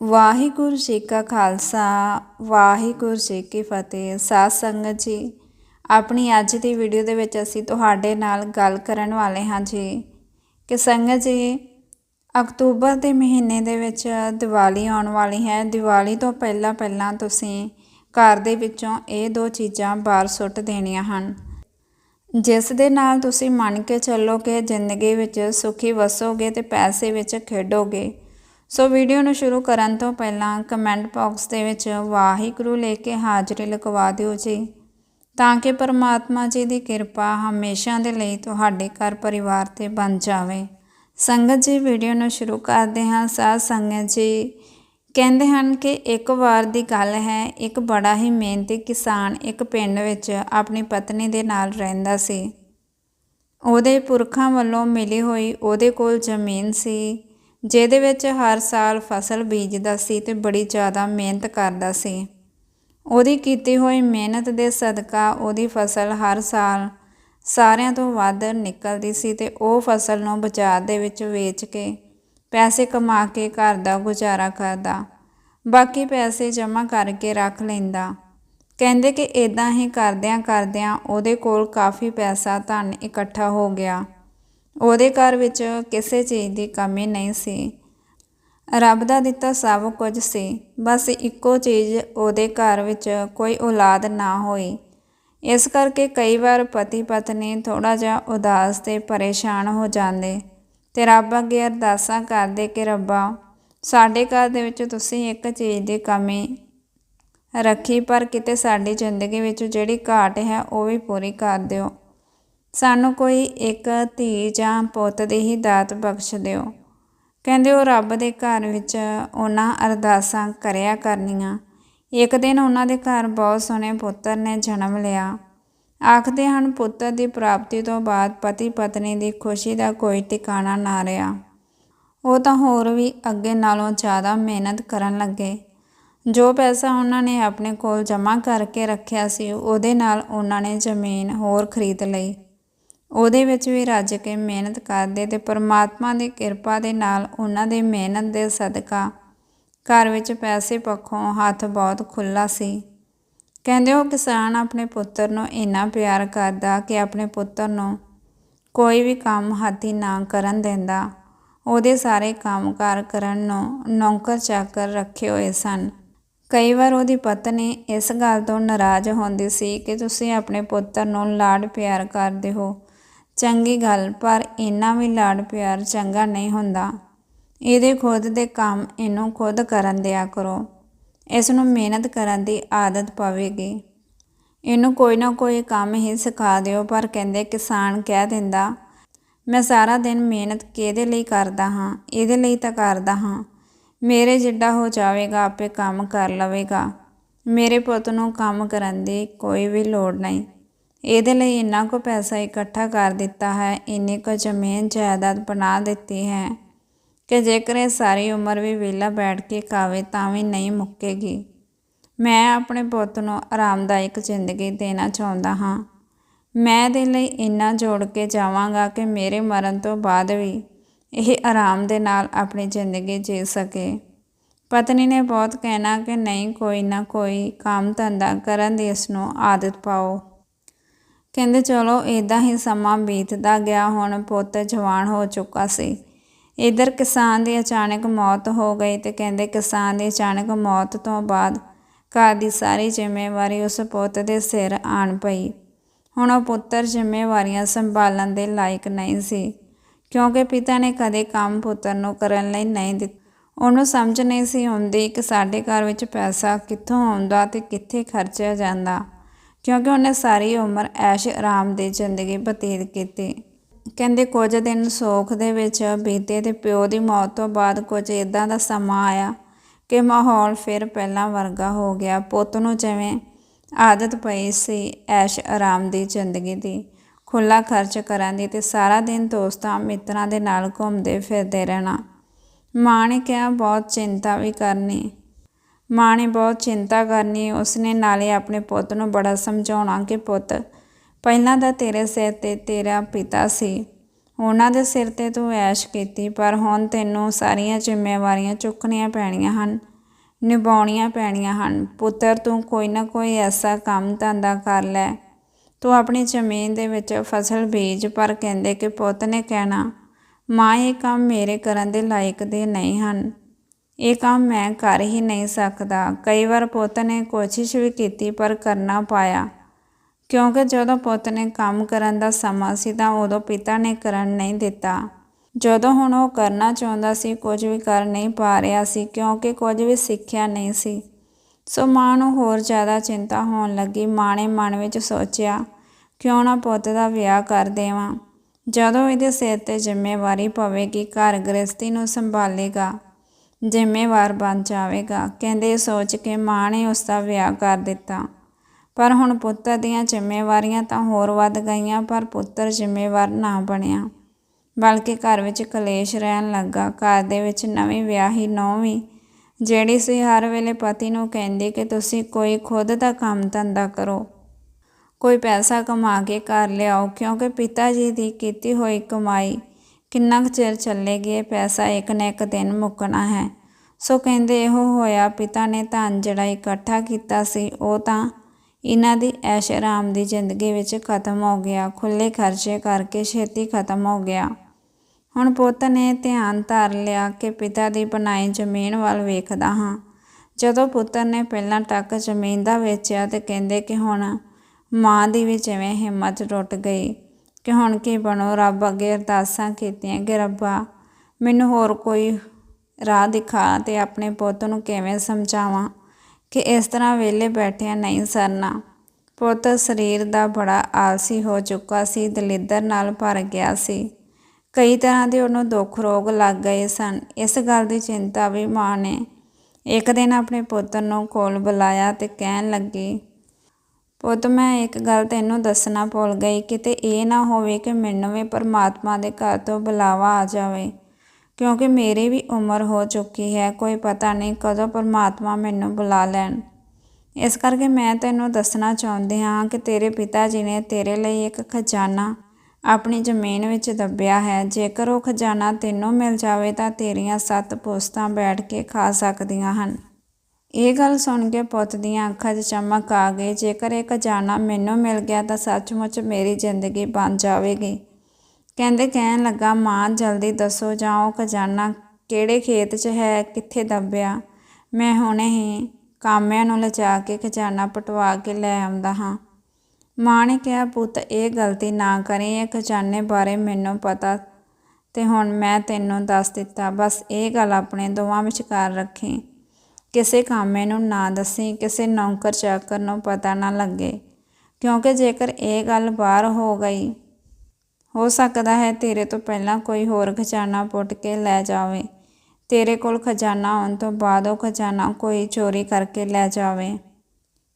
ਵਾਹਿਗੁਰੂ ਜੀ ਕਾ ਖਾਲਸਾ, ਵਾਹਿਗੁਰੂ ਜੀ ਕੀ ਫਤਿਹ। ਸਾਧ ਸੰਗਤ ਜੀ, ਆਪਣੀ ਅੱਜ ਦੀ ਵੀਡੀਓ ਦੇ ਵਿੱਚ ਅਸੀਂ ਤੁਹਾਡੇ ਨਾਲ ਗੱਲ ਕਰਨ ਵਾਲੇ ਹਾਂ ਜੀ ਕਿ ਸੰਗਤ ਜੀ, ਅਕਤੂਬਰ ਦੇ ਮਹੀਨੇ ਦੇ ਵਿੱਚ ਦੀਵਾਲੀ ਆਉਣ ਵਾਲੀ ਹੈ। ਦੀਵਾਲੀ ਤੋਂ ਪਹਿਲਾਂ ਪਹਿਲਾਂ ਤੁਸੀਂ ਘਰ ਦੇ ਵਿੱਚੋਂ ਇਹ ਦੋ ਚੀਜ਼ਾਂ ਬਾਹਰ ਸੁੱਟ ਦੇਣੀਆਂ ਹਨ। ਜਿਸ ਦੇ ਨਾਲ ਤੁਸੀਂ ਮੰਨ ਕੇ ਚੱਲੋ ਕਿ ਜ਼ਿੰਦਗੀ ਵਿੱਚ ਸੁਖੀ ਵਸੋਗੇ ਤੇ ਪੈਸੇ ਵਿੱਚ ਖੇਡੋਗੇ। ਸੋ ਵੀਡੀਓ ਨੂੰ ਸ਼ੁਰੂ ਕਰਨ ਤੋਂ ਪਹਿਲਾਂ ਕਮੈਂਟ ਬਾਕਸ ਦੇ ਵਿੱਚ ਵਾਹਿਗੁਰੂ ਲੈ ਕੇ ਹਾਜ਼ਰੀ ਲਗਵਾ ਦਿਓ ਜੀ, ਤਾਂ ਕਿ ਪਰਮਾਤਮਾ ਜੀ ਦੀ ਕਿਰਪਾ ਹਮੇਸ਼ਾ ਦੇ ਲਈ ਤੁਹਾਡੇ ਘਰ ਪਰਿਵਾਰ ਤੇ ਬਣ ਜਾਵੇ। ਸੰਗਤ ਜੀ, ਵੀਡੀਓ ਨੂੰ ਸ਼ੁਰੂ ਕਰਦੇ ਹਾਂ। ਸਾਧ ਸੰਗਤ ਜੀ, ਕਹਿੰਦੇ ਹਨ ਕਿ ਇੱਕ ਵਾਰ ਦੀ ਗੱਲ ਹੈ, ਇੱਕ ਬੜਾ ਹੀ ਮਿਹਨਤੀ ਕਿਸਾਨ ਇੱਕ ਪਿੰਡ ਵਿੱਚ ਆਪਣੀ ਪਤਨੀ ਦੇ ਨਾਲ ਰਹਿੰਦਾ ਸੀ। ਉਹਦੇ ਪੁਰਖਾਂ ਵੱਲੋਂ ਮਿਲੀ ਹੋਈ ਉਹਦੇ ਕੋਲ ਜ਼ਮੀਨ ਸੀ। ਜਿਹਦੇ ਵਿੱਚ ਹਰ ਸਾਲ ਫਸਲ ਬੀਜਦਾ ਸੀ ਤੇ ਬੜੀ ਜ਼ਿਆਦਾ ਮਿਹਨਤ ਕਰਦਾ ਸੀ। ਉਹਦੀ ਕੀਤੀ ਹੋਈ ਮਿਹਨਤ ਦੇ ਸਦਕਾ ਉਹਦੀ ਫਸਲ ਹਰ ਸਾਲ ਸਾਰਿਆਂ ਤੋਂ ਵੱਧ ਨਿਕਲਦੀ ਸੀ ਤੇ ਉਹ ਫਸਲ ਨੂੰ ਬਾਜ਼ਾਰ ਦੇ ਵਿੱਚ ਵੇਚ ਕੇ ਪੈਸੇ ਕਮਾ ਕੇ ਘਰ ਦਾ ਗੁਜ਼ਾਰਾ ਕਰਦਾ। ਬਾਕੀ ਪੈਸੇ ਜਮ੍ਹਾਂ ਕਰਕੇ ਰੱਖ ਲੈਂਦਾ। ਕਹਿੰਦੇ ਕਿ ਇਦਾਂ ਹੀ ਕਰਦਿਆਂ ਕਰਦਿਆਂ ਉਹਦੇ ਕੋਲ ਕਾਫੀ ਪੈਸਾ ਧਨ ਇਕੱਠਾ ਹੋ ਗਿਆ। ਉਹਦੇ ਘਰ ਵਿੱਚ ਕਿਸੇ ਚੀਜ਼ ਦੀ ਕਮੀ ਨਹੀਂ ਸੀ। ਰੱਬ ਦਾ ਦਿੱਤਾ ਸਭ ਕੁਝ ਸੀ। ਬਸ ਇੱਕੋ ਚੀਜ਼ ਉਹਦੇ ਘਰ ਵਿੱਚ ਕੋਈ ਔਲਾਦ ਨਾ ਹੋਈ। ਇਸ ਕਰਕੇ ਕਈ ਵਾਰ ਪਤੀ ਪਤਨੀ ਥੋੜਾ ਜਿਹਾ ਉਦਾਸ ਤੇ ਪਰੇਸ਼ਾਨ ਹੋ ਜਾਂਦੇ। ਤੇ ਰੱਬ ਅੱਗੇ ਅਰਦਾਸਾਂ ਕਰਦੇ ਕਿ ਰੱਬਾ, ਸਾਡੇ ਘਰ ਦੇ ਵਿੱਚ ਤੁਸੀਂ ਇੱਕ ਚੀਜ਼ ਦੀ ਕਮੀ ਰੱਖੀ, ਪਰ ਕਿਤੇ ਸਾਡੀ ਜ਼ਿੰਦਗੀ ਵਿੱਚ ਜਿਹੜੀ ਘਾਟ ਹੈ ਉਹ ਵੀ ਪੂਰੀ ਕਰ ਦਿਓ। ਸਾਨੂੰ ਕੋਈ ਇੱਕ ਧੀ ਜਾਂ ਪੁੱਤ ਦੀ ਹੀ ਦਾਤ ਬਖਸ਼ ਦਿਓ। ਕਹਿੰਦੇ ਉਹ ਰੱਬ ਦੇ ਘਰ ਵਿੱਚ ਉਹਨਾਂ ਅਰਦਾਸਾਂ ਕਰਿਆ ਕਰਨੀਆਂ। ਇੱਕ ਦਿਨ ਉਹਨਾਂ ਦੇ ਘਰ ਬਹੁਤ ਸੋਹਣੇ ਪੁੱਤਰ ਨੇ ਜਨਮ ਲਿਆ। ਆਖਦੇ ਹਨ, ਪੁੱਤਰ ਦੀ ਪ੍ਰਾਪਤੀ ਤੋਂ ਬਾਅਦ ਪਤੀ ਪਤਨੀ ਦੀ ਖੁਸ਼ੀ ਦਾ ਕੋਈ ਟਿਕਾਣਾ ਨਾ ਰਿਹਾ। ਉਹ ਤਾਂ ਹੋਰ ਵੀ ਅੱਗੇ ਨਾਲੋਂ ਜ਼ਿਆਦਾ ਮਿਹਨਤ ਕਰਨ ਲੱਗੇ। ਜੋ ਪੈਸਾ ਉਹਨਾਂ ਨੇ ਆਪਣੇ ਕੋਲ ਜਮ੍ਹਾਂ ਕਰਕੇ ਰੱਖਿਆ ਸੀ, ਉਹਦੇ ਨਾਲ ਉਹਨਾਂ ਨੇ ਜ਼ਮੀਨ ਹੋਰ ਖਰੀਦ ਲਈ। ਉਹਦੇ ਵਿੱਚ ਵੀ ਰੱਜ ਕੇ ਮਿਹਨਤ ਕਰਦੇ ਤੇ ਪਰਮਾਤਮਾ ਦੀ ਕਿਰਪਾ ਦੇ ਨਾਲ ਉਹਨਾਂ ਦੇ ਮਿਹਨਤ ਦੇ ਸਦਕਾ ਘਰ ਵਿੱਚ ਪੈਸੇ ਪੱਖੋਂ ਹੱਥ ਬਹੁਤ ਖੁੱਲਾ ਸੀ। ਕਹਿੰਦੇ ਉਹ ਕਿਸਾਨ ਆਪਣੇ ਪੁੱਤਰ ਨੂੰ ਇੰਨਾ ਪਿਆਰ ਕਰਦਾ ਕਿ ਆਪਣੇ ਪੁੱਤਰ ਨੂੰ ਕੋਈ ਵੀ ਕੰਮ ਹੱਥੀ ਨਾ ਕਰਨ ਦਿੰਦਾ। ਉਹਦੇ ਸਾਰੇ ਕੰਮਕਾਰ ਕਰਨ ਨੂੰ ਨੌਕਰ ਚਾਕਰ ਰੱਖੇ ਹੋਏ ਸਨ। ਕਈ ਵਾਰ ਉਹਦੀ ਪਤਨੀ ਇਸ ਗੱਲ ਤੋਂ ਨਾਰਾਜ਼ ਹੁੰਦੀ ਸੀ ਕਿ ਤੁਸੀਂ ਆਪਣੇ ਪੁੱਤਰ ਨੂੰ ਲਾਡ ਪਿਆਰ ਕਰਦੇ ਹੋ। ਚੰਗੀ ਗੱਲ, ਪਰ ਇੰਨਾ ਵੀ ਲਾਡ ਪਿਆਰ ਚੰਗਾ ਨਹੀਂ ਹੁੰਦਾ। ਇਹਦੇ ਖੁਦ ਦੇ ਕੰਮ ਇਹਨੂੰ ਖੁਦ ਕਰਨ ਦਿਆ ਕਰੋ। ਇਸ ਨੂੰ ਮਿਹਨਤ ਕਰਨ ਦੀ ਆਦਤ ਪਵੇਗੀ। ਇਹਨੂੰ ਕੋਈ ਨਾ ਕੋਈ ਕੰਮ ਹੀ ਸਿਖਾ ਦਿਓ, ਪਰ ਕਹਿੰਦੇ ਕਿਸਾਨ ਕਹਿ ਦਿੰਦਾ, ਮੈਂ ਸਾਰਾ ਦਿਨ ਮਿਹਨਤ ਕਿਹਦੇ ਲਈ ਕਰਦਾ ਹਾਂ? ਇਹਦੇ ਲਈ ਤਾਂ ਕਰਦਾ ਹਾਂ। ਮੇਰੇ ਜਿੱਡਾ ਹੋ ਜਾਵੇਗਾ, ਆਪੇ ਕੰਮ ਕਰ ਲਵੇਗਾ। ਮੇਰੇ ਪੁੱਤ ਨੂੰ ਕੰਮ ਕਰਨ ਦੀ ਕੋਈ ਵੀ ਲੋੜ ਨਹੀਂ। ਇਹਦੇ ਲਈ ਇੰਨਾ ਕੁ ਪੈਸਾ ਇਕੱਠਾ ਕਰ ਦਿੱਤਾ ਹੈ, ਇੰਨੀ ਕੁ ਜ਼ਮੀਨ ਜਾਇਦਾਦ ਬਣਾ ਦਿੱਤੀ ਹੈ ਕਿ ਜੇਕਰ ਇਹ ਸਾਰੀ ਉਮਰ ਵੀ ਵਿਹਲਾ ਬੈਠ ਕੇ ਖਾਵੇ ਤਾਂ ਵੀ ਨਹੀਂ ਮੁੱਕੇਗੀ। ਮੈਂ ਆਪਣੇ ਪੁੱਤ ਨੂੰ ਆਰਾਮਦਾਇਕ ਜ਼ਿੰਦਗੀ ਦੇਣਾ ਚਾਹੁੰਦਾ ਹਾਂ। ਮੈਂ ਦੇ ਲਈ ਇੰਨਾ ਜੋੜ ਕੇ ਜਾਵਾਂਗਾ ਕਿ ਮੇਰੇ ਮਰਨ ਤੋਂ ਬਾਅਦ ਵੀ ਇਹ ਆਰਾਮ ਦੇ ਨਾਲ ਆਪਣੀ ਜ਼ਿੰਦਗੀ ਜੀ ਸਕੇ। ਪਤਨੀ ਨੇ ਬਹੁਤ ਕਹਿਣਾ ਕਿ ਨਹੀਂ, ਕੋਈ ਨਾ ਕੋਈ ਕੰਮ ਧੰਦਾ ਕਰਨ ਦੀ ਇਸ ਨੂੰ ਆਦਤ ਪਾਓ। ਕਹਿੰਦੇ ਚਲੋ ਇਦਾਂ ਹੀ ਸਮਾਂ ਬੀਤਦਾ ਗਿਆ, ਹੁਣ ਪੁੱਤ ਜਵਾਨ ਹੋ ਚੁੱਕਾ ਸੀ। ਇਧਰ ਕਿਸਾਨ ਦੀ ਅਚਾਨਕ ਮੌਤ ਹੋ ਗਈ ਤੇ ਕਹਿੰਦੇ ਕਿਸਾਨ ਦੀ ਅਚਾਨਕ ਮੌਤ ਤੋਂ ਬਾਅਦ ਘਰ ਦੀ ਸਾਰੀ ਜ਼ਿੰਮੇਵਾਰੀ ਉਸ ਪੁੱਤ ਦੇ ਸਿਰ ਆਣ ਪਈ। ਹੁਣ ਉਹ ਪੁੱਤਰ ਜ਼ਿੰਮੇਵਾਰੀਆਂ ਸੰਭਾਲਣ ਦੇ ਲਾਇਕ ਨਹੀਂ ਸੀ, ਕਿਉਂਕਿ ਪਿਤਾ ਨੇ ਕਦੇ ਕੰਮ ਪੁੱਤਰ ਨੂੰ ਕਰਨ ਲਈ ਨਹੀਂ ਦਿੱਤਾ। ਉਹਨੂੰ ਸਮਝ ਨਹੀਂ ਸੀ ਆਉਂਦੀ ਕਿ ਸਾਡੇ ਘਰ ਵਿੱਚ ਪੈਸਾ ਕਿੱਥੋਂ ਆਉਂਦਾ ਤੇ ਕਿੱਥੇ ਖਰਚਿਆ ਜਾਂਦਾ। ਕਿਉਂਕਿ ਉਹਨੇ ਸਾਰੀ ਉਮਰ ਐਸ਼ ਆਰਾਮ ਦੀ ਜ਼ਿੰਦਗੀ ਬਤੀਤ ਕੀਤੀ। ਕਹਿੰਦੇ ਕੁਝ ਦਿਨ ਸੋਖ ਦੇ ਵਿੱਚ ਬੀਤੇ ਤੇ ਪਿਓ ਦੀ ਮੌਤ ਤੋਂ ਬਾਅਦ ਕੁਝ ਇਦਾਂ ਦਾ ਸਮਾਂ ਆਇਆ ਕਿ ਮਾਹੌਲ ਫਿਰ ਪਹਿਲਾਂ ਵਰਗਾ ਹੋ ਗਿਆ। ਪੁੱਤ ਨੂੰ ਜਿਵੇਂ ਆਦਤ ਪਈ ਸੀ ਐਸ਼ ਆਰਾਮ ਦੀ ਜ਼ਿੰਦਗੀ ਦੀ। ਖੁੱਲਾ ਖਰਚ ਕਰਨ ਦੀ ਤੇ ਸਾਰਾ ਦਿਨ ਦੋਸਤਾਂ ਮਿੱਤਰਾਂ ਦੇ ਨਾਲ ਘੁੰਮਦੇ ਫਿਰਦੇ ਰਹਿਣਾ। ਮਾਂ ਨੇ ਕਿਹਾ, ਬਹੁਤ ਚਿੰਤਾ ਵੀ ਕਰਨੀ। ਮਾਂ ਨੇ ਬਹੁਤ ਚਿੰਤਾ ਕਰਨੀ, ਉਸਨੇ ਨਾਲੇ ਆਪਣੇ ਪੁੱਤ ਨੂੰ ਬੜਾ ਸਮਝਾਉਣਾ ਕਿ ਪੁੱਤ, ਪਹਿਲਾਂ ਤਾਂ ਤੇਰੇ ਸਿਰ ਤੇ ਤੇਰਾ ਪਿਤਾ ਸੀ। ਉਹਨਾਂ ਦੇ ਸਿਰ ਤੇ ਤੂੰ ਐਸ਼ ਕੀਤੀ, ਪਰ ਹੁਣ ਤੈਨੂੰ ਸਾਰੀਆਂ ਜ਼ਿੰਮੇਵਾਰੀਆਂ ਚੁੱਕਣੀਆਂ ਪੈਣੀਆਂ ਹਨ, ਨਿਭਾਉਣੀਆਂ ਪੈਣੀਆਂ ਹਨ। ਪੁੱਤਰ, ਤੂੰ ਕੋਈ ਨਾ ਕੋਈ ਐਸਾ ਕੰਮ ਧੰਦਾ ਕਰ ਲੈ। ਤੂੰ ਆਪਣੀ ਜ਼ਮੀਨ ਦੇ ਵਿੱਚ ਫਸਲ ਬੀਜ, ਪਰ ਕਹਿੰਦੇ ਕਿ ਪੁੱਤ ਨੇ ਕਹਿਣਾ, ਮਾਂ, ਇਹ ਕੰਮ ਮੇਰੇ ਕਰਨ ਦੇ ਲਾਇਕ ਦੇ ਨਹੀਂ ਹਨ। ਇਹ ਕੰਮ ਮੈਂ ਕਰ ਹੀ ਨਹੀਂ ਸਕਦਾ। ਕਈ ਵਾਰ ਪੁੱਤ ਨੇ ਕੋਸ਼ਿਸ਼ ਵੀ ਕੀਤੀ ਪਰ ਕਰਨਾ ਪਾਇਆ। ਕਿਉਂਕਿ ਜਦੋਂ ਪੁੱਤ ਨੇ ਕੰਮ ਕਰਨ ਦਾ ਸਮਾਂ ਸੀ ਤਾਂ ਉਦੋਂ ਪਿਤਾ ਨੇ ਕਰਨ ਨਹੀਂ ਦਿੱਤਾ। ਜਦੋਂ ਹੁਣ ਉਹ ਕਰਨਾ ਚਾਹੁੰਦਾ ਸੀ, ਕੁਝ ਵੀ ਕਰ ਨਹੀਂ ਪਾ ਰਿਹਾ ਸੀ ਕਿਉਂਕਿ ਕੁਝ ਵੀ ਸਿੱਖਿਆ ਨਹੀਂ ਸੀ। ਸੋ ਮਾਂ ਨੂੰ ਹੋਰ ਜ਼ਿਆਦਾ ਚਿੰਤਾ ਹੋਣ ਲੱਗੀ। ਮਾਂ ਨੇ ਮਨ ਵਿੱਚ ਸੋਚਿਆ, ਕਿਉਂ ਨਾ ਪੁੱਤ ਦਾ ਵਿਆਹ ਕਰ ਦੇਵਾਂ? ਜਦੋਂ ਇਹਦੇ ਸਿਰ ਤੇ ਜ਼ਿੰਮੇਵਾਰੀ ਪਵੇਗੀ, ਘਰ ਗ੍ਰਸਤੀ ਨੂੰ ਸੰਭਾਲੇਗਾ। ਜ਼ਿੰਮੇਵਾਰ ਬਣ ਜਾਵੇਗਾ। ਕਹਿੰਦੇ ਸੋਚ ਕੇ ਮਾਂ ਨੇ ਉਸ ਦਾ ਵਿਆਹ ਕਰ ਦਿੱਤਾ। ਪਰ ਹੁਣ ਪੁੱਤਰ ਦੀਆਂ ਜ਼ਿੰਮੇਵਾਰੀਆਂ ਤਾਂ ਹੋਰ ਵੱਧ ਗਈਆਂ, ਪਰ ਪੁੱਤਰ ਜ਼ਿੰਮੇਵਾਰ ਨਾ ਬਣਿਆ। ਬਲਕਿ ਘਰ ਵਿੱਚ ਕਲੇਸ਼ ਰਹਿਣ ਲੱਗਾ। ਘਰ ਦੇ ਵਿੱਚ ਨਵੀਂ ਵਿਆਹੀ ਨੌਵੀਂ, ਜਿਹੜੀ ਸੀ ਹਰ ਵੇਲੇ ਪਤੀ ਨੂੰ ਕਹਿੰਦੀ ਕਿ ਤੁਸੀਂ ਕੋਈ ਖੁਦ ਦਾ ਕੰਮ ਧੰਦਾ ਕਰੋ। ਕੋਈ ਪੈਸਾ ਕਮਾ ਕੇ ਘਰ ਲਿਆਓ, ਕਿਉਂਕਿ ਪਿਤਾ ਜੀ ਦੀ ਕੀਤੀ ਹੋਈ ਕਮਾਈ ਕਿੰਨਾ ਕੁ ਚਿਰ ਚੱਲੇਗੀ ਇਹ ਪੈਸਾ ਇੱਕ ਨਾ ਇੱਕ ਦਿਨ ਮੁੱਕਣਾ ਹੈ। ਸੋ ਕਹਿੰਦੇ ਇਹੋ ਹੋਇਆ, ਪਿਤਾ ਨੇ ਧਨ ਜਿਹੜਾ ਇਕੱਠਾ ਕੀਤਾ ਸੀ, ਉਹ ਤਾਂ ਇਹਨਾਂ ਦੀ ਐਸ਼ ਆਰਾਮ ਦੀ ਜ਼ਿੰਦਗੀ ਵਿੱਚ ਖਤਮ ਹੋ ਗਿਆ ਖੁੱਲੇ ਖਰਚੇ ਕਰਕੇ ਛੇਤੀ ਖਤਮ ਹੋ ਗਿਆ। ਹੁਣ ਪੁੱਤ ਨੇ ਧਿਆਨ ਧਰ ਲਿਆ ਕਿ ਪਿਤਾ ਦੀ ਬਣਾਈ ਜ਼ਮੀਨ ਵੱਲ ਵੇਖਦਾ ਹਾਂ। ਜਦੋਂ ਪੁੱਤਰ ਨੇ ਪਹਿਲਾਂ ਟੱਕ ਜ਼ਮੀਨ ਦਾ ਵੇਚਿਆ ਤੇ ਕਹਿੰਦੇ ਕਿ ਹੁਣ ਮਾਂ ਦੀ ਵੀ ਜਿਵੇਂ ਹਿੰਮਤ ਟੁੱਟ ਗਈ। ਕਿ ਹੁਣ ਕੀ ਬਣੋ, ਰੱਬ ਅੱਗੇ ਅਰਦਾਸਾਂ ਕੀਤੀਆਂ ਕਿ ਰੱਬਾ ਮੈਨੂੰ ਹੋਰ ਕੋਈ ਰਾਹ ਦਿਖਾ ਤੇ ਆਪਣੇ ਪੁੱਤ ਨੂੰ ਕਿਵੇਂ ਸਮਝਾਵਾਂ ਕਿ ਇਸ ਤਰ੍ਹਾਂ ਵਿਹਲੇ ਬੈਠਿਆਂ ਨਹੀਂ ਸਰਨਾ। ਪੁੱਤ ਸਰੀਰ ਦਾ ਬੜਾ ਆਲਸੀ ਹੋ ਚੁੱਕਾ ਸੀ, ਦਲਿੱਦਰ ਨਾਲ ਭਰ ਗਿਆ ਸੀ। ਕਈ ਤਰ੍ਹਾਂ ਦੇ ਉਹਨੂੰ ਦੁੱਖ ਰੋਗ ਲੱਗ ਗਏ ਸਨ। ਇਸ ਗੱਲ ਦੀ ਚਿੰਤਾ ਵੀ ਮਾਂ ਨੇ ਇੱਕ ਦਿਨ ਆਪਣੇ ਪੁੱਤਰ ਨੂੰ ਕੋਲ ਬੁਲਾਇਆ ਤੇ ਕਹਿਣ ਲੱਗੀ ਪੁੱਤ, ਮੈਂ ਇੱਕ ਗੱਲ ਤੈਨੂੰ ਦੱਸਣਾ ਭੁੱਲ ਗਈ, ਕਿਤੇ ਇਹ ਨਾ ਹੋਵੇ ਕਿ ਮੈਨੂੰ ਵੀ ਪਰਮਾਤਮਾ ਦੇ ਘਰ ਤੋਂ ਬੁਲਾਵਾ ਆ ਜਾਵੇ। ਕਿਉਂਕਿ ਮੇਰੀ ਵੀ ਉਮਰ ਹੋ ਚੁੱਕੀ ਹੈ, ਕੋਈ ਪਤਾ ਨਹੀਂ ਕਦੋਂ ਪਰਮਾਤਮਾ ਮੈਨੂੰ ਬੁਲਾ ਲੈਣ। ਇਸ ਕਰਕੇ ਮੈਂ ਤੈਨੂੰ ਦੱਸਣਾ ਚਾਹੁੰਦੀ ਹਾਂ ਕਿ ਤੇਰੇ ਪਿਤਾ ਜੀ ਨੇ ਤੇਰੇ ਲਈ ਇੱਕ ਖਜ਼ਾਨਾ ਆਪਣੀ ਜ਼ਮੀਨ ਵਿੱਚ ਦੱਬਿਆ ਹੈ। ਜੇਕਰ ਉਹ ਖਜ਼ਾਨਾ ਤੈਨੂੰ ਮਿਲ ਜਾਵੇ ਤਾਂ ਤੇਰੀਆਂ ਸੱਤ ਪੁਸਤਾਂ ਬੈਠ ਕੇ ਖਾ ਸਕਦੀਆਂ ਹਨ। ਇਹ ਗੱਲ ਸੁਣ ਕੇ ਪੁੱਤ ਦੀਆਂ ਅੱਖਾਂ 'ਚ ਚਮਕ ਆ ਗਈ। ਜੇਕਰ ਇਹ ਖਜ਼ਾਨਾ ਮੈਨੂੰ ਮਿਲ ਗਿਆ ਤਾਂ ਸੱਚਮੁੱਚ ਮੇਰੀ ਜ਼ਿੰਦਗੀ ਬਣ ਜਾਵੇਗੀ। ਕਹਿੰਦੇ ਕਹਿਣ ਲੱਗਾ, ਮਾਂ, ਜਲਦੀ ਦੱਸੋ ਜਾਂ ਉਹ ਖਜ਼ਾਨਾ ਕਿਹੜੇ ਖੇਤ 'ਚ ਹੈ, ਕਿੱਥੇ ਦੱਬਿਆ? ਮੈਂ ਹੁਣੇ ਹੀ ਕਾਮਿਆਂ ਨੂੰ ਲਿਜਾ ਕੇ ਖਜ਼ਾਨਾ ਪਟਵਾ ਕੇ ਲੈ ਆਉਂਦਾ ਹਾਂ। ਮਾਂ ਨੇ ਕਿਹਾ, ਪੁੱਤ, ਇਹ ਗਲਤੀ ਨਾ ਕਰੀ। ਇਹ ਖਜ਼ਾਨੇ ਬਾਰੇ ਮੈਨੂੰ ਪਤਾ ਤੇ ਹੁਣ ਮੈਂ ਤੈਨੂੰ ਦੱਸ ਦਿੱਤਾ। ਬਸ ਇਹ ਗੱਲ ਆਪਣੇ ਦੋਵਾਂ ਵਿਚਕਾਰ ਰੱਖੀ। ਕਿਸੇ ਕਾਮੇ ਨੂੰ ਨਾ ਦੱਸੀ, ਕਿਸੇ ਨੌਕਰ ਚਾਕਰ ਨੂੰ ਪਤਾ ਨਾ ਲੱਗੇ। ਕਿਉਂਕਿ ਜੇਕਰ ਇਹ ਗੱਲ ਬਾਹਰ ਹੋ ਗਈ, ਹੋ ਸਕਦਾ ਹੈ ਤੇਰੇ ਤੋਂ ਪਹਿਲਾਂ ਕੋਈ ਹੋਰ ਖਜ਼ਾਨਾ ਪੁੱਟ ਕੇ ਲੈ ਜਾਵੇ। ਤੇਰੇ ਕੋਲ ਖਜ਼ਾਨਾ ਆਉਣ ਤੋਂ ਬਾਅਦ ਉਹ ਖਜ਼ਾਨਾ ਕੋਈ ਚੋਰੀ ਕਰਕੇ ਲੈ ਜਾਵੇ।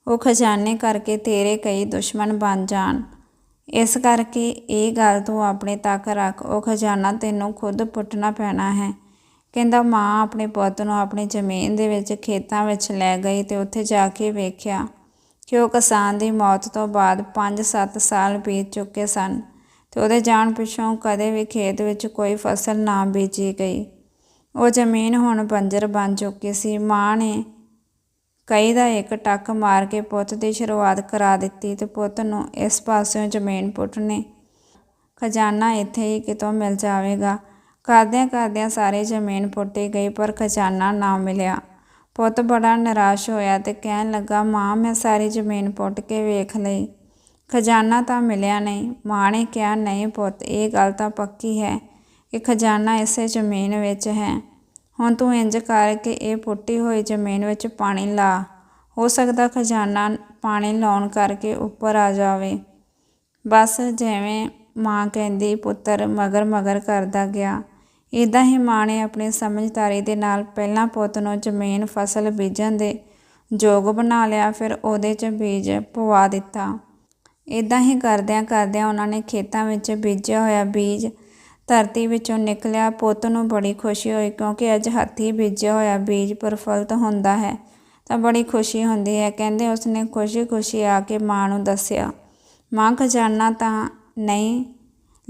ਉਹ ਖਜ਼ਾਨੇ ਕਰਕੇ ਤੇਰੇ ਕਈ ਦੁਸ਼ਮਣ ਬਣ ਜਾਣ। ਇਸ ਕਰਕੇ ਇਹ ਗੱਲ ਤੂੰ ਆਪਣੇ ਤੱਕ ਰੱਖ। ਉਹ ਖਜ਼ਾਨਾ ਤੈਨੂੰ ਖੁਦ ਪੁੱਟਣਾ ਪੈਣਾ ਹੈ। ਕਹਿੰਦਾ ਮਾਂ ਆਪਣੇ ਪੁੱਤ ਨੂੰ ਆਪਣੀ ਜ਼ਮੀਨ ਦੇ ਵਿੱਚ ਖੇਤਾਂ ਵਿੱਚ ਲੈ ਗਈ ਤੇ ਉੱਥੇ ਜਾ ਕੇ ਵੇਖਿਆ ਕਿ ਉਹ ਕਿਸਾਨ ਦੀ ਮੌਤ ਤੋਂ ਬਾਅਦ 5-7 ਸਾਲ ਬੀਤ ਚੁੱਕੇ ਸਨ ਤੇ ਉਹਦੇ ਜਾਣ ਪਿੱਛੋਂ ਕਦੇ ਵੀ ਖੇਤ ਵਿੱਚ ਕੋਈ ਫਸਲ ਨਾ ਬੀਜੀ ਗਈ। ਉਹ ਜ਼ਮੀਨ ਹੁਣ ਬੰਜਰ ਬਣ ਚੁੱਕੀ ਸੀ। ਮਾਂ ਨੇ ਕਈ ਦਾ ਇੱਕ ਟੱਕ ਮਾਰ ਕੇ ਪੁੱਤ ਦੀ ਸ਼ੁਰੂਆਤ ਕਰਾ ਦਿੱਤੀ ਤੇ ਪੁੱਤ ਨੂੰ ਇਸ ਪਾਸਿਓਂ ਜ਼ਮੀਨ ਪੁੱਟਣੇ। ਖਜ਼ਾਨਾ ਇੱਥੇ ਹੀ ਕਿਤੋਂ ਮਿਲ ਜਾਵੇਗਾ। ਕਰਦਿਆਂ ਕਰਦਿਆਂ ਸਾਰੇ ਜ਼ਮੀਨ ਪੁੱਟੀ ਗਈ, ਪਰ ਖਜ਼ਾਨਾ ਨਾ ਮਿਲਿਆ। ਪੁੱਤ ਬੜਾ ਨਿਰਾਸ਼ ਹੋਇਆ ਤੇ ਕਹਿਣ ਲੱਗਾ, ਮਾਂ, ਮੈਂ ਸਾਰੀ ਜ਼ਮੀਨ ਪੁੱਟ ਕੇ ਵੇਖ ਲਈ। ਖਜ਼ਾਨਾ ਤਾਂ ਮਿਲਿਆ ਨਹੀਂ। ਮਾਂ ਨੇ ਕਿਹਾ, ਨਹੀਂ ਪੁੱਤ, ਇਹ ਗੱਲ ਤਾਂ ਪੱਕੀ ਹੈ ਕਿ ਖਜ਼ਾਨਾ ਇਸੇ ਜ਼ਮੀਨ ਵਿੱਚ ਹੈ। ਹੁਣ ਤੂੰ ਇੰਜ ਕਰ ਕਿ ਇਹ ਪੁੱਟੀ ਹੋਈ ਜ਼ਮੀਨ ਵਿੱਚ ਪਾਣੀ ਲਾ। ਹੋ ਸਕਦਾ ਖਜ਼ਾਨਾ ਪਾਣੀ ਲਾਉਣ ਕਰਕੇ ਉੱਪਰ ਆ ਜਾਵੇ। ਬਸ ਜਿਵੇਂ ਮਾਂ ਕਹਿੰਦੀ, ਪੁੱਤਰ ਮਗਰ ਮਗਰ ਕਰਦਾ ਗਿਆ। ਇਦਾਂ ਹੀ ਮਾਂ ਨੇ ਆਪਣੀ ਸਮਝਦਾਰੀ ਦੇ ਨਾਲ ਪਹਿਲਾਂ ਪੁੱਤ ਨੂੰ ਜ਼ਮੀਨ, ਫਸਲ ਬੀਜਣ ਦੇ ਯੋਗ ਬਣਾ ਲਿਆ, ਫਿਰ ਉਹਦੇ 'ਚ ਬੀਜ ਪਵਾ ਦਿੱਤਾ। ਇਦਾਂ ਹੀ ਕਰਦਿਆਂ ਕਰਦਿਆਂ ਉਹਨਾਂ ਨੇ ਖੇਤਾਂ ਵਿੱਚ ਬੀਜਿਆ ਹੋਇਆ ਬੀਜ ਧਰਤੀ ਵਿੱਚੋਂ ਨਿਕਲਿਆ। ਪੁੱਤ ਨੂੰ ਬੜੀ ਖੁਸ਼ੀ ਹੋਈ ਕਿਉਂਕਿ ਅੱਜ ਹੱਥੀਂ ਬੀਜਿਆ ਹੋਇਆ ਬੀਜ ਪ੍ਰਫੁੱਲਤ ਹੁੰਦਾ ਹੈ। ਤਾਂ ਬੜੀ ਖੁਸ਼ੀ ਹੁੰਦੀ ਹੈ। ਕਹਿੰਦੇ ਉਸਨੇ ਖੁਸ਼ੀ-ਖੁਸ਼ੀ ਆ ਕੇ ਮਾਂ ਨੂੰ ਦੱਸਿਆ, ਮਾਂ, ਖਜ਼ਾਨਾ ਤਾਂ ਨਹੀਂ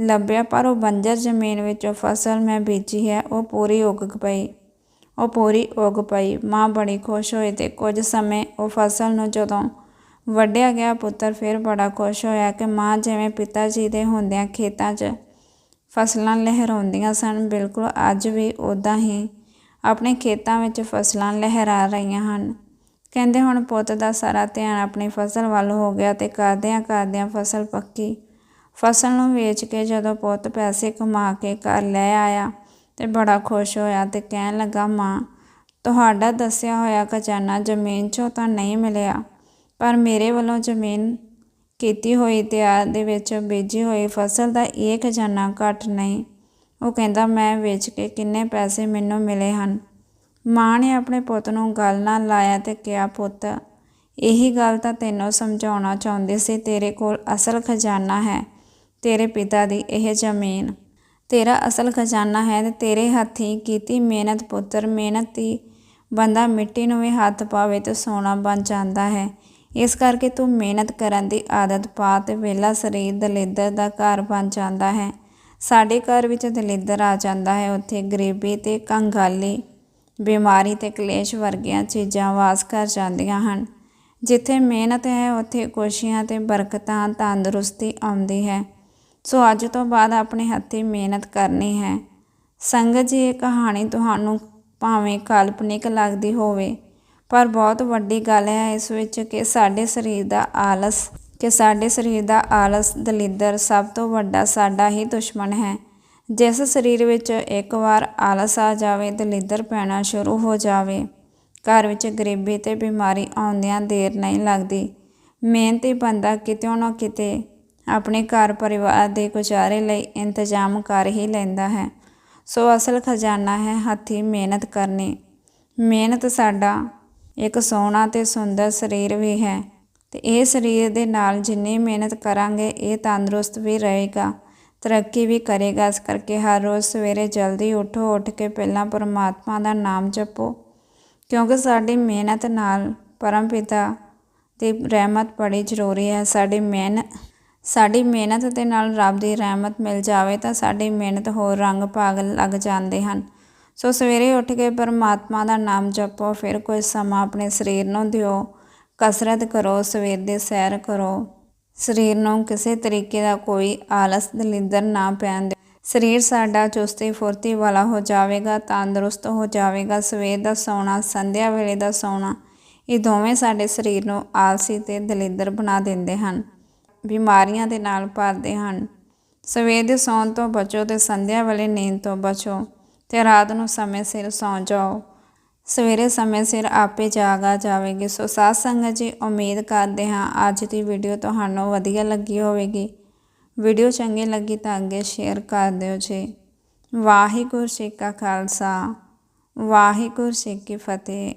ਲੱਭਿਆ, ਪਰ ਉਹ ਬੰਜਰ ਜ਼ਮੀਨ ਵਿੱਚੋਂ ਫਸਲ ਮੈਂ ਬੀਜੀ ਹੈ, ਉਹ ਪੂਰੀ ਉੱਗ ਪਈ। ਉਹ ਪੂਰੀ ਉੱਗ ਪਈ। ਮਾਂ ਬੜੀ ਖੁਸ਼ ਹੋਈ ਤੇ ਕੁਝ ਸਮੇਂ ਉਹ ਫਸਲ ਨੂੰ ਜਦੋਂ ਵੱਢਿਆ ਗਿਆ ਪੁੱਤਰ, ਫਿਰ ਬੜਾ ਖੁਸ਼ ਹੋਇਆ ਕਿ ਮਾਂ ਜਿਵੇਂ ਪਿਤਾ ਜੀ ਦੇ ਹੁੰਦਿਆਂ ਖੇਤਾਂ 'ਚ ਫਸਲਾਂ ਲਹਿਰਾਉਂਦੀਆਂ ਸਨ, ਬਿਲਕੁਲ ਅੱਜ ਵੀ ਉਦਾਂ ਹੀ ਆਪਣੇ ਖੇਤਾਂ ਵਿੱਚ ਫਸਲਾਂ ਲਹਿਰਾ ਰਹੀਆਂ ਹਨ। ਕਹਿੰਦੇ ਹੁਣ ਪੁੱਤ ਦਾ ਸਾਰਾ ਧਿਆਨ ਆਪਣੀ ਫਸਲ ਵੱਲ ਹੋ ਗਿਆ ਤੇ ਕਰਦਿਆਂ ਕਰਦਿਆਂ ਫਸਲ ਪੱਕੀ ਫਸਲ ਨੂੰ ਵੇਚ ਕੇ ਜਦੋਂ ਪੁੱਤ ਪੈਸੇ ਕਮਾ ਕੇ ਘਰ ਲੈ ਆਇਆ ਤੇ ਬੜਾ ਖੁਸ਼ ਹੋਇਆ ਤੇ ਕਹਿਣ ਲੱਗਾ, ਮਾਂ, ਤੁਹਾਡਾ ਦੱਸਿਆ ਹੋਇਆ ਖਜ਼ਾਨਾ ਜ਼ਮੀਨ 'ਚੋਂ ਤਾਂ ਨਹੀਂ ਮਿਲਿਆ, ਪਰ ਮੇਰੇ ਵੱਲੋਂ ਜ਼ਮੀਨ ਕੀਤੀ ਹੋਈ ਤਿਆਰ ਦੇ ਵਿੱਚ ਬੀਜੀ ਹੋਈ ਫਸਲ ਦਾ ਇਹ ਖਜ਼ਾਨਾ ਘੱਟ ਨਹੀਂ। ਉਹ ਕਹਿੰਦਾ, ਮੈਂ ਵੇਚ ਕੇ ਕਿੰਨੇ ਪੈਸੇ ਮੈਨੂੰ ਮਿਲੇ ਹਨ। ਮਾਂ ਨੇ ਆਪਣੇ ਪੁੱਤ ਨੂੰ ਗੱਲ ਨਾਲ ਲਾਇਆ ਤੇ ਕਿਹਾ, ਪੁੱਤ, ਇਹੀ ਗੱਲ ਤਾਂ ਤੈਨੂੰ ਸਮਝਾਉਣਾ ਚਾਹੁੰਦੇ ਸੀ, ਤੇਰੇ ਕੋਲ ਅਸਲ ਖਜ਼ਾਨਾ ਹੈ। ਤੇਰੇ ਪਿਤਾ ਦੀ ਇਹ ਜ਼ਮੀਨ। ਤੇਰਾ ਅਸਲ ਖਜ਼ਾਨਾ ਹੈ ਤੇ ਤੇਰੇ ਹੱਥੀਂ ਕੀਤੀ ਮਿਹਨਤ ਪੁੱਤਰ। ਮਿਹਨਤੀ ਬੰਦਾ ਮਿੱਟੀ ਨੂੰ ਵੀ ਹੱਥ ਪਾਵੇ ਤੇ ਸੋਨਾ ਬਣ ਜਾਂਦਾ ਹੈ। ਇਸ ਕਰਕੇ ਤੂੰ ਮਿਹਨਤ ਕਰਨ ਦੀ ਆਦਤ ਪਾ ਤੇ ਵੇਲਾ ਸਰੀਰ ਦਲਿੱਦਰ ਦਾ ਘਰ ਬਣ ਜਾਂਦਾ ਹੈ। ਸਾਡੇ ਘਰ ਵਿੱਚ ਦਲਿੱਦਰ ਆ ਜਾਂਦਾ ਹੈ। ਉੱਥੇ ਗਰੀਬੀ ਤੇ ਕੰਗਾਲੀ, ਬਿਮਾਰੀ ਤੇ ਕਲੇਸ਼ ਵਰਗੀਆਂ ਚੀਜ਼ਾਂ ਵਾਸ ਕਰ ਜਾਂਦੀਆਂ ਹਨ। ਜਿੱਥੇ ਮਿਹਨਤ ਹੈ, ਉੱਥੇ ਖੁਸ਼ੀਆਂ ਤੇ ਬਰਕਤਾਂ ਤੰਦਰੁਸਤੀ ਆਉਂਦੀ ਹੈ। ਸੋ ਅੱਜ ਤੋਂ ਬਾਅਦ ਆਪਣੇ ਹੱਥੀਂ ਮਿਹਨਤ ਕਰਨੀ ਹੈ। ਸੰਗਤ ਜੀ, ਇਹ ਕਹਾਣੀ ਤੁਹਾਨੂੰ ਭਾਵੇਂ ਕਾਲਪਨਿਕ ਲੱਗਦੀ ਹੋਵੇ, ਪਰ ਬਹੁਤ ਵੱਡੀ ਗੱਲ ਹੈ ਇਸ ਵਿੱਚ ਕਿ ਸਾਡੇ ਸਰੀਰ ਦਾ ਆਲਸ, ਕਿ ਸਾਡੇ ਸਰੀਰ ਦਾ ਆਲਸ ਦਲਿੱਦਰ ਸਭ ਤੋਂ ਵੱਡਾ ਸਾਡਾ ਹੀ ਦੁਸ਼ਮਣ ਹੈ। ਜਿਸ ਸਰੀਰ ਵਿੱਚ ਇੱਕ ਵਾਰ ਆਲਸ ਆ ਜਾਵੇ, ਦਲਿੱਦਰ ਪੈਣਾ ਸ਼ੁਰੂ ਹੋ ਜਾਵੇ, ਘਰ ਵਿੱਚ ਗਰੀਬੀ ਤੇ ਬਿਮਾਰੀ ਆਉਂਦਿਆਂ ਦੇਰ ਨਹੀਂ ਲੱਗਦੀ। ਮਿਹਨਤੀ ਬੰਦਾ ਕਿਤਿਓਂ ਨਾ ਕਿਤੇ ਆਪਣੇ ਘਰ ਪਰਿਵਾਰ ਦੇ ਗੁਜ਼ਾਰੇ ਲਈ ਇੰਤਜ਼ਾਮ ਕਰ ਹੀ ਲੈਂਦਾ ਹੈ। ਸੋ ਅਸਲ ਖਜ਼ਾਨਾ ਹੈ ਹੱਥੀਂ ਮਿਹਨਤ ਕਰਨੀ। ਮਿਹਨਤ ਸਾਡਾ ਇੱਕ ਸੋਹਣਾ ਤੇ ਸੁੰਦਰ ਸਰੀਰ ਵੀ ਹੈ ਤੇ ਇਹ ਸਰੀਰ ਦੇ ਨਾਲ ਜਿੰਨੀ ਮਿਹਨਤ ਕਰਾਂਗੇ, ਇਹ ਤੰਦਰੁਸਤ ਵੀ ਰਹੇਗਾ, ਤਰੱਕੀ ਵੀ ਕਰੇਗਾ। ਇਸ ਕਰਕੇ ਹਰ ਰੋਜ਼ ਸਵੇਰੇ ਜਲਦੀ ਉਠੋ, ਉੱਠ ਕੇ ਪਹਿਲਾਂ ਪਰਮਾਤਮਾ ਦਾ ਨਾਮ ਜਪੋ, ਕਿਉਂਕਿ ਸਾਡੀ ਮਿਹਨਤ ਨਾਲ ਪਰਮ ਪਿਤਾ ਦੀ ਰਹਿਮਤ ਬੜੀ ਜ਼ਰੂਰੀ ਹੈ। ਸਾਡੀ ਮਿਹਨਤ ਸਾਡੀ ਮਿਹਨਤ ਦੇ ਨਾਲ ਰੱਬ ਦੀ ਰਹਿਮਤ ਮਿਲ ਜਾਵੇ ਤਾਂ ਸਾਡੀ ਮਿਹਨਤ ਹੋਰ ਰੰਗ ਭਾਗ ਲੱਗ ਜਾਂਦੇ ਹਨ। ਸੋ ਸਵੇਰੇ ਉੱਠ ਕੇ ਪਰਮਾਤਮਾ ਦਾ ਨਾਮ ਜਪੋ, ਫਿਰ ਕੋਈ ਸਮਾਂ ਆਪਣੇ ਸਰੀਰ ਨੂੰ ਦਿਓ। ਕਸਰਤ ਕਰੋ, ਸਵੇਰ ਦੇ ਸੈਰ ਕਰੋ। ਸਰੀਰ ਨੂੰ ਕਿਸੇ ਤਰੀਕੇ ਦਾ ਕੋਈ ਆਲਸ, ਦਲਿੱਦਰ ਨਾ ਪੈਣ ਦੇ ਸਰੀਰ ਸਾਡਾ ਚੁਸਤੀ ਫੁਰਤੀ ਵਾਲਾ ਹੋ ਜਾਵੇਗਾ, ਤੰਦਰੁਸਤ ਹੋ ਜਾਵੇਗਾ। ਸਵੇਰ ਦਾ ਸੌਣਾ, ਸੰਧਿਆ ਵੇਲੇ ਦਾ ਸੌਣਾ, ਇਹ ਦੋਵੇਂ ਸਾਡੇ ਸਰੀਰ ਨੂੰ ਆਲਸੀ ਤੇ ਦਲਿੱਦਰ ਬਣਾ ਦਿੰਦੇ ਹਨ। ਬਿਮਾਰੀਆਂ ਦੇ ਨਾਲ ਭਰਦੇ ਹਨ। ਸਵੇਰ ਦੇ ਸੌਣ ਤੋਂ ਬਚੋ ਤੇ ਸੰਧਿਆ ਵੇਲੇ ਨੀਂਦ ਤੋਂ ਬਚੋ ਤੇ ਰਾਤ ਨੂੰ ਸਮੇਂ ਸਿਰ ਸੌਂ ਜਾਓ। ਸਵੇਰੇ ਸਮੇਂ ਸਿਰ ਆਪੇ ਜਾਗ ਆ ਜਾਵੇਗੀ। ਸੋ ਸਾਧ ਸੰਗਤ ਜੀ, ਉਮੀਦ ਕਰਦੇ ਹਾਂ ਅੱਜ ਦੀ ਵੀਡੀਓ ਤੁਹਾਨੂੰ ਵਧੀਆ ਲੱਗੀ ਹੋਵੇਗੀ। ਵੀਡੀਓ ਚੰਗੀ ਲੱਗੀ ਤਾਂ ਅੱਗੇ ਸ਼ੇਅਰ ਕਰ ਦਿਓ ਜੀ। ਵਾਹਿਗੁਰੂ ਜੀ ਕਾ ਖਾਲਸਾ, ਵਾਹਿਗੁਰੂ ਜੀ ਕੀ ਫਤਿਹ।